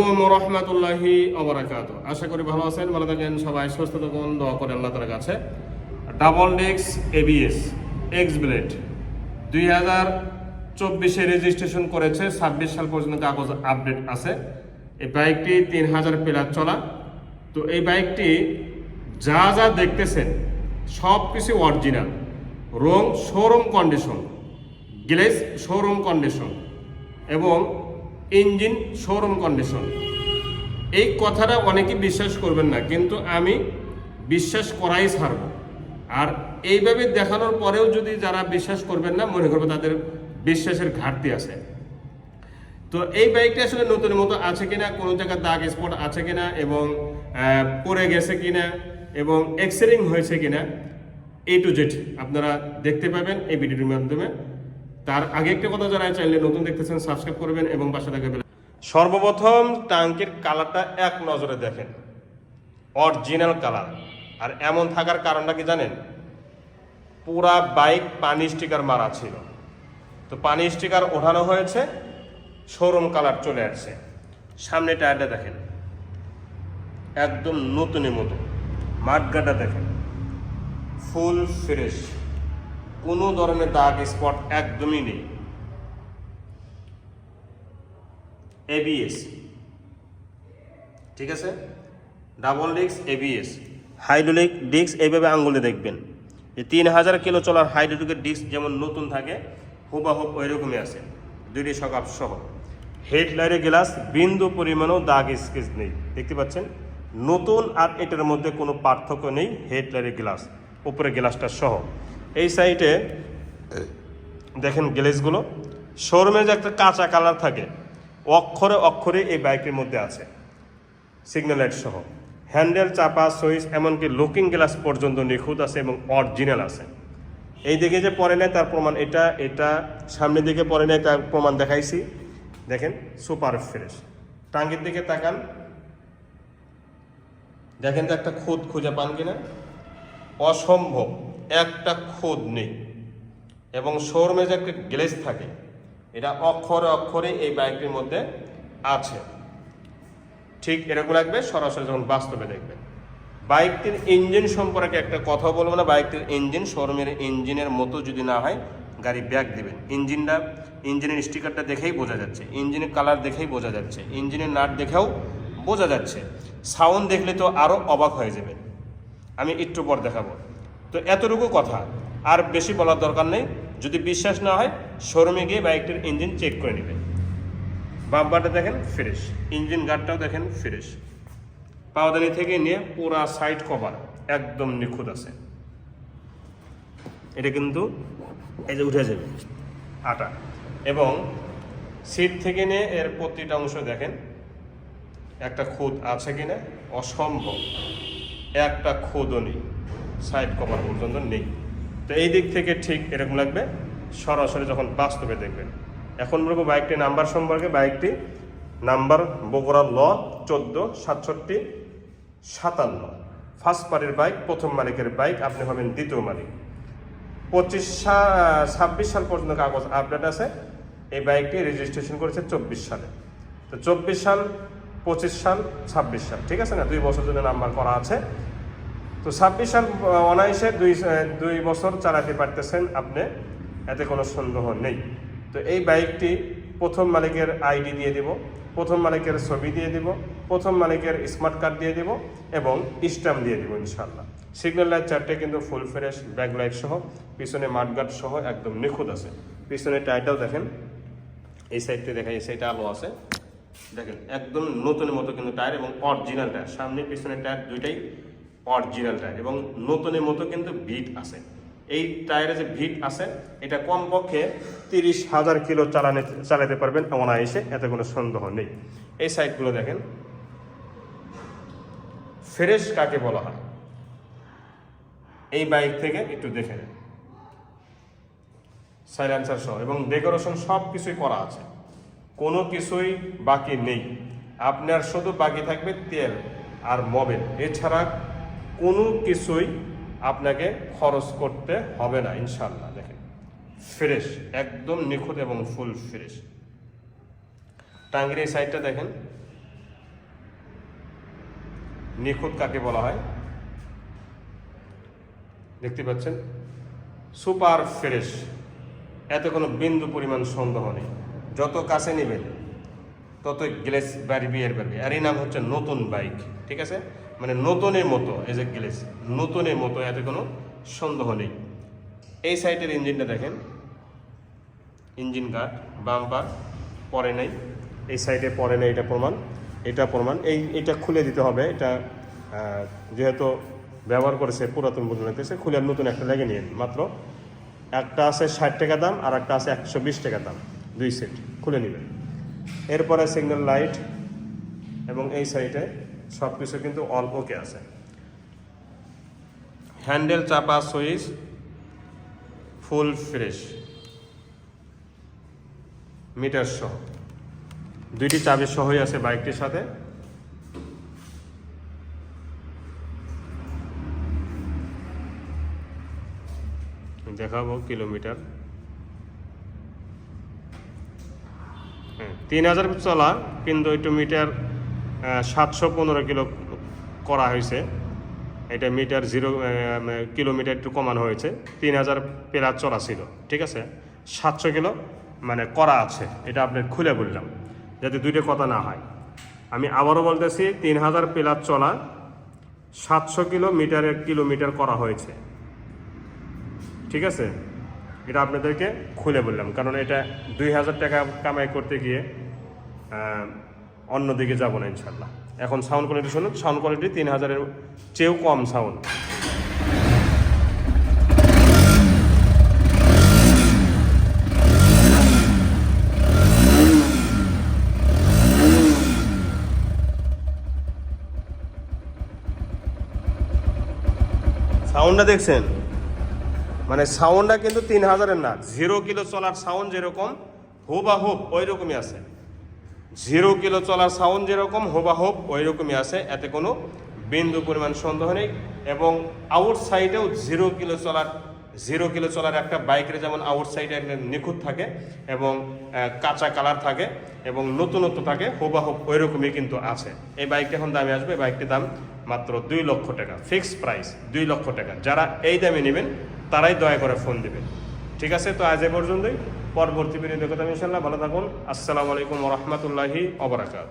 আলাইকুম রহমতুল্লাহি অবরাকাত আশা করি ভালো আছেন, ভালো থাকেন, সবাই সুস্থ থাকুন, দোয়া করে আল্লাহ তালার কাছে। ডাবল ডেক্স এবিএস এক্স ব্লেড দুই হাজার চব্বিশে রেজিস্ট্রেশন করেছে, ছাব্বিশ সাল পর্যন্ত কাগজ আপডেট আছে। এই বাইকটি তিন হাজার প্লাস চলা। তো এই বাইকটি যা যা দেখতেছেন সব কিছু অরিজিনাল রং শোরুম কন্ডিশন গ্লেস শোরুম কন্ডিশন এবং ইঞ্জিন শোরুম কন্ডিশন এই কথাটা অনেকেই বিশ্বাস করবেন না, কিন্তু আমি বিশ্বাস করাই ছাড়ব। আর এইভাবে দেখানোর পরেও যদি যারা বিশ্বাস করবেন না, মনে করবে তাদের বিশ্বাসের ঘাটতি আছে। তো এই বাইকটা আসলে নতুন মতো আছে কিনা, কোনো জায়গায় দাগ স্পট আছে কিনা, এবং পড়ে গেছে কিনা, এবং এক্সেরিং হয়েছে কিনা এ টু জেড আপনারা দেখতে পাবেন এই ভিডিওর মাধ্যমে। তার আগে একটা কথা যারা চাইলে নতুন দেখতেছেন সাবস্ক্রাইব করবেন এবং পাশে থাকা সর্বপ্রথম ট্যাঙ্কের কালারটা এক নজরে দেখেন। অরিজিনাল কালার আর এমন থাকার কারণটা কি জানেন? পুরা বাইক পানি স্টিকার মারা ছিল। তো পানি স্টিকার ওঠানো হয়েছে শোরুম কালার চলে আসছে। সামনে টায়ারটা দেখেন। একদম নতুনের মতো। মাঠগাটা দেখেন। ফুল ফ্রেশ কোনো ধরনের দাগ স্পট একদমই নেই। এবিএস ঠিক আছে? Double disc ABS hydraulic disc এইভাবে আঙ্গুলে দেখবেন। যে তিন হাজার কিলো চলার হাইড্রোলিকের ডিস্ক যেমন নতুন থাকে, হুবাহুব ওই রকমই আছে। দুইটি সকাপ সহ। হেডলাইটের গ্লাস বিন্দু পরিমাণও দাগ স্কেচ নেই। দেখতে পাচ্ছেন? নতুন আর এটার মধ্যে কোনো পার্থক্য নেই হেডলাইটের গ্লাস উপরে গ্লাসটা সহ। এই সাইডে দেখেন গ্লেসগুলো শোরুমে যে একটা কাঁচা কালার থাকে, অক্ষরে অক্ষরে এই বাইকের মধ্যে আছে সিগন্যাল লাইট সহ। হ্যান্ডেল চাপা সুইচ এমনকি লুকিং গ্লাস পর্যন্ত নিখুঁত আছে এবং অরিজিনাল আছে। এই দিকে যে পরে নেয় তার প্রমাণ এটা এটা সামনের দিকে পরে নেয় তার প্রমাণ দেখাইছি। দেখেন সুপার ফ্রেশ টাঙ্গির দিকে তাকান। দেখেন তো একটা খুদ খুঁজে পান কিনা। অসম্ভব। একটা খুদ নেই। এবং শোরুমে যে একটা গ্লেজ থাকে, এটা অক্ষরে অক্ষরে এই বাইকটির মধ্যে আছে। ঠিক এরকম লাগবে, সরাসরি যখন বাস্তবে দেখবেন। বাইকটির ইঞ্জিন সম্পর্কে একটা কথা বলব না। বাইকটির ইঞ্জিন শোরুমের ইঞ্জিনের মতো যদি না হয়, গাড়ি ব্যাক দিবেন। ইঞ্জিনটা, ইঞ্জিনের স্টিকারটা দেখেই বোঝা যাচ্ছে। ইঞ্জিনের কালার দেখেই বোঝা যাচ্ছে। ইঞ্জিনের নাট দেখেও বোঝা যাচ্ছে। সাউন্ড দেখলে তো আরও অবাক হয়ে যাবেন। আমি একটু পর দেখাবো। তো এতটুকু কথা। আর বেশি বলার দরকার নেই। যদি বিশ্বাস না হয়, শোরুমে গিয়ে বাইকটির ইঞ্জিন চেক করে নেবেন। বাম্পারটা দেখেন ফ্রেশ ইঞ্জিন গার্ডটাও দেখেন ফ্রেশ পাওদানি থেকে নিয়ে পুরা সাইড কভার একদম নিখুঁত আছে। এটা কিন্তু এই যে উঠে যাবে, আটা। এবং সিট থেকে নিয়ে এর প্রতিটা অংশ দেখেন, একটা খুদ আছে কিনা? অসম্ভব। একটা খুদও নেই। সাইড কভার পর্যন্ত নেই। তো এই দিক থেকে ঠিক এরকম লাগবে। সরাসরি যখন বাস্তবে দেখবেন। এখন বলব বাইকটি নাম্বার সম্পর্কে। বাইকটি নাম্বার বগুড়া ল চোদ্দ, সাতষট্টি, সাতান্ন। ফার্স্ট পার্টির বাইক, প্রথম মালিকের বাইক, আপনি হবেন দ্বিতীয় মালিক। পঁচিশ ছাব্বিশ সাল পর্যন্ত কাগজ আপডেট আছে। এই বাইকটি রেজিস্ট্রেশন করেছে চব্বিশ সালে। তো চব্বিশ সাল, পঁচিশ সাল, ছাব্বিশ সাল। ঠিক আছে না? দুই বছর জন্য নাম্বার করা আছে। তো ছাব্বিশ সাল অনায়াসে দুই দুই বছর চালাতে পারতেছেন আপনি, এতে কোনো সন্দেহ নেই। তো এই বাইকটি প্রথম মালিকের আইডি দিয়ে দিব, প্রথম মালিকের ছবি দিয়ে দিব, প্রথম মালিকের স্মার্ট কার্ড দিয়ে দিব এবং স্ট্যাম্প দিয়ে দিব ইনশাল্লাহ সিগন্যাল লাইট চারটে কিন্তু ফুল ফ্রেশ, ব্যাক লাইট সহ, পিছনে মাঠগার্ড সহ একদম নিখুঁত আছে। পিছনে টাইটাও দেখেন, এই সাইডটা দেখেন, এই সাইডটা আলো আছে। দেখেন, একদম নতুনের মতো কিন্তু টায়ার এবং অরিজিনাল টায়ার। সামনে পিছনে টায়ার দুইটাই অরিজিনাল টায়ার এবং নতুনের মতো কিন্তু ভিট আছে। এই টায়ারে যে ভিট আছে, এটা কমপক্ষে তিরিশ হাজার কিলো চালানে চালাতে পারবেন অনায়াসে এতে কোনো সন্দেহ নেই। এই সাইডগুলো দেখেন। ফ্রেশ কাকে বলা হয়? এই বাইক থেকে একটু দেখে নেন। সাইলেন্সার সহ এবং ডেকোরেশন সব কিছুই করা আছে। কোনো কিছুই বাকি নেই। আপনার শুধু বাকি থাকবে তেল আর মবেল। এছাড়া কোনো কিছুই আপনাকে খরচ করতে হবে না ইনশাল্লাহ দেখেন, ফ্রেশ, একদম নিখুঁত এবং ফুল ফ্রেশ। টাঙ্গির এই সাইডটা দেখেন। নিখুঁত কাকে বলা হয়? দেখতে পাচ্ছেন? Super fresh. এতে কোনো বিন্দু পরিমাণ সন্দেহ নেই। যত কাছে নেবেন তত গ্লেস বাড়বি এর বাড়বি। আর এই নাম হচ্ছে নতুন বাইক, ঠিক আছে? মানে নতুনের মতো, এই যে গ্লেস নতুনের মতো, এতে কোনো সন্দেহ নেই। এই সাইডের ইঞ্জিনটা দেখেন। ইঞ্জিন গার্ড, বাম্পার পরে নেই। এই সাইডে পরে নেই, এটা প্রমাণ। এটা প্রমাণ। এই, এটা খুলে দিতে হবে। এটা যেহেতু ব্যবহার করেছে পুরাতন বুঝতে সে খুলে নতুন একটা লেগে নিয়ে মাত্র একটা আছে ষাট টাকা দাম, আর একটা আছে একশো বিশ টাকা দাম, দুই সেট। খুলে নেবেন। এরপরে সিগন্যাল লাইট এবং এই সাইডে সব কিছু কিন্তু অল ওকে আছে। হ্যান্ডেল চাপা সুইচ, ফুল ফ্রেশ। মিটার সহ। দুইটি চাবি সহই আছে বাইকটির সাথে। দেখাবো কিলোমিটার। হ্যাঁ তিন হাজার চলা, কিন্তু একটু মিটার সাতশো পনেরো কিলো করা হয়েছে। এটা মিটার জিরো কিলোমিটার একটু কমানো হয়েছে। তিন হাজার প্লাস চড়া ছিল, ঠিক আছে? সাতশো কিলো মানে করা আছে, এটা আপনি খুলে বললাম, যাতে দুইটা কথা না হয়। আমি আবারও বলতেছি, তিন হাজার প্লাস চলা সাতশো কিলো মিটারের কিলোমিটার করা হয়েছে। ঠিক আছে? এটা আপনাদেরকে খুলে বললাম, কারণ এটা দুই হাজার টাকা কামাই করতে গিয়ে অন্যদিকে যাব না ইনশাল্লাহ এখন সাউন্ড কোয়ালিটি শুনুন সাউন্ড কোয়ালিটি তিন হাজারের চেয়েও কম সাউন্ড সাউন্ডটা দেখছেন? মানে সাউন্ডটা কিন্তু তিন হাজারের না জিরো কিলো চলার সাউন্ড যেরকম, হুবাহুব ওই রকমই আছে। জিরো কিলো চলার সাউন্ড যেরকম হুবাহুব ওই রকমই আছে। এতে কোনো বিন্দু পরিমাণ সন্দেহ নেই। এবং আউট সাইডেও জিরো কিলো চলার, জিরো কিলো চলার একটা বাইকের যেমন আউট সাইডে একটা নিখুঁত থাকে এবং কাঁচা কালার থাকে এবং নতুনত্ব থাকে হুবাহুব ওই রকমই কিন্তু আছে। এই বাইকটা এখন দামে আসবে। বাইকটির দাম মাত্র দুই লক্ষ টাকা। ফিক্সড প্রাইস দুই লক্ষ টাকা। যারা এই দামে নেবেন, তারাই দয়া করে ফোন দেবেন। ঠিক আছে? তো আজ এ পর্যন্তই। পরবর্তী ভিডিও দেখতে ইনশাল্লাহ ভালো থাকুন। আসসালামু আলাইকুম রহমতুল্লাহি অবরাকাত